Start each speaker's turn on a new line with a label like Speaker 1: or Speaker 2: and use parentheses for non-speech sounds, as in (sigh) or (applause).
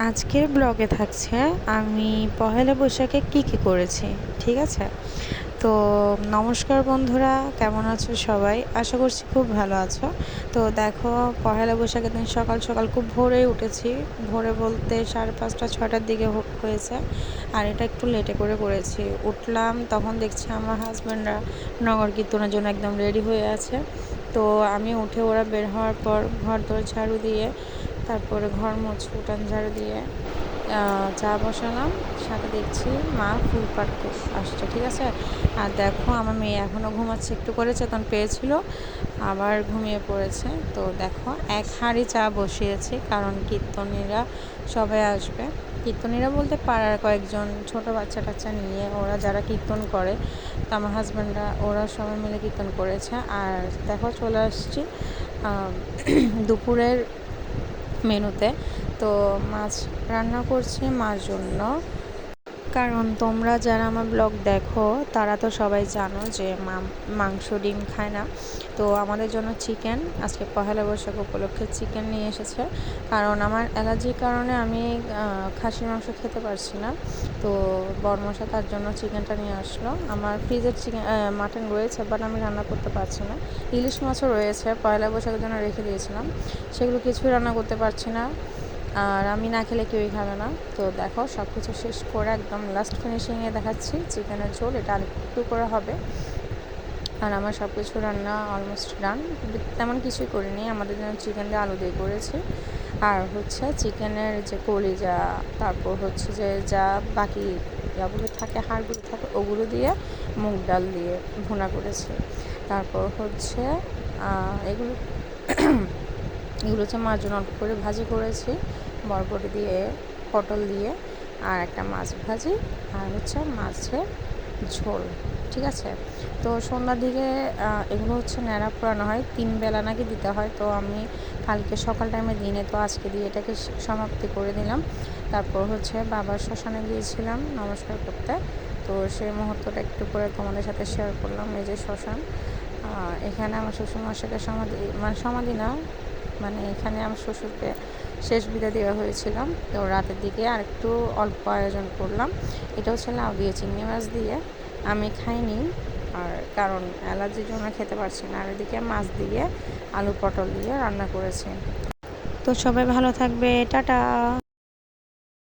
Speaker 1: আজকের ব্লগে থাকছে, আমি পহেলা বৈশাখে কি কি করেছি, ঠিক আছে? তো নমস্কার বন্ধুরা, কেমন আছো সবাই? আশা করছি খুব ভালো আছো। তো দেখো, পহেলা বৈশাখের দিন সকাল সকাল খুব ভোরে উঠেছি। ভোরে বলতে সাড়ে পাঁচটা, ছটার দিকে হয়েছে। আর এটা একটু লেটে করে করেছি। উঠলাম, তখন দেখছি আমার হাজব্যান্ডরা নগর কীর্তনের জন্য একদম রেডি হয়ে আছে। তো আমি উঠে ওরা বের হওয়ার পর ঘর দর ঝাড়ু দিয়ে তারপরে ঘর মোছ, উঠান ঝাড়ু দিয়ে চা বসালাম। সাথে দেখছি মা ফুল পাট আসছে, ঠিক আছে? আর দেখো, আমার মেয়ে এখনও ঘুমাচ্ছে, একটু করে চেতন পেয়েছিল, আবার ঘুমিয়ে পড়েছে। তো দেখো, এক হাঁড়ি চা বসিয়েছি, কারণ কীর্তনীরা সবাই আসবে। কীর্তনীরা বলতে পাড়ার কয়েকজন ছোট বাচ্চা টাচ্চা নিয়ে, ওরা যারা কীর্তন করে, তো আমার হাজব্যান্ডরা ওরা সবাই মিলে কীর্তন করেছে। আর দেখো, চলে আসছি (clears throat) দুপুরের মেনুতে। তো মাছ রান্না করছি মার জন্য। কারণ তোমরা যারা আমার ব্লগ দেখো, তারা তো সবাই জানো যে মাংস ডিম খায় না। তো আমাদের জন্য চিকেন, আজকে পহেলা বৈশাখ উপলক্ষে চিকেন নিয়ে এসেছে। কারণ আমার অ্যালার্জির কারণে আমি খাসির মাংস খেতে পারছি না। তো বরমশা তার জন্য চিকেনটা নিয়ে আসলো। আমার ফ্রিজের চিকেন মাটন রয়েছে বাট আমি রান্না করতে পারছি না। ইলিশ মাছও রয়েছে, পয়লা বৈশাখের জন্য রেখে দিয়েছিলাম। সেগুলো কিছুই রান্না করতে পারছি না। আর আমি না খেলে কেউই খাবে না। তো দেখো সব কিছু শেষ করে একদম লাস্ট ফিনিশিংয়ে দেখাচ্ছি। চিকেনের ঝোল, এটা আরেকটু করে হবে। আর আমার সব কিছু রান্না অলমোস্ট ডান তেমন কিছুই করিনি, আমাদের জন্য চিকেন দিয়ে আলু দিয়ে করেছি। আর হচ্ছে চিকেনের যে কলিজা, তারপর হচ্ছে যে যা বাকি যাগুলো থাকে, হাড়গুলো থাকে, ওগুলো দিয়ে মুগ ডাল দিয়ে ভুনা করেছি। তারপর হচ্ছে এগুলো এগুলো হচ্ছে মাছ জন্য অল্প করে ভাজি করেছি। বরবটি দিয়ে, পটল দিয়ে আর একটা মাছ ভাজি আর হচ্ছে মাছের ঝোল, ঠিক আছে? তো সন্ধ্যার দিকে এগুলো হচ্ছে ন্যাড়া পোড়ানো হয়। তিন বেলা নাকি দিতে হয়, তো আমি কালকে সকাল টাইমে দিনে তো আজকে দিয়ে এটাকে সমাপ্তি করে দিলাম। তারপর হচ্ছে বাবার শ্মশানে গিয়েছিলাম নমস্কার করতে। তো সেই মুহূর্তটা একটু করে তোমাদের সাথে শেয়ার করলাম, এই যে শ্মশান। এখানে আমার শ্বশুরমশাইকে সমাধি মানে সমাধি না মানে এখানে আমার শ্বশুরকে শেষ বিদায় দেওয়া হয়েছিল তো রাতের দিকে আর একটু অল্প আয়োজন করলাম। এটা হচ্ছে লাউ দিয়ে, চিংড়ি মাছ দিয়ে। আমি খাইনি, আর কারণ অ্যালার্জির জন্য খেতে পারছি না। আর এদিকে মাছ দিয়ে, আলু পটল দিয়ে রান্না করেছি। তো সবাই ভালো থাকবে। টাটা।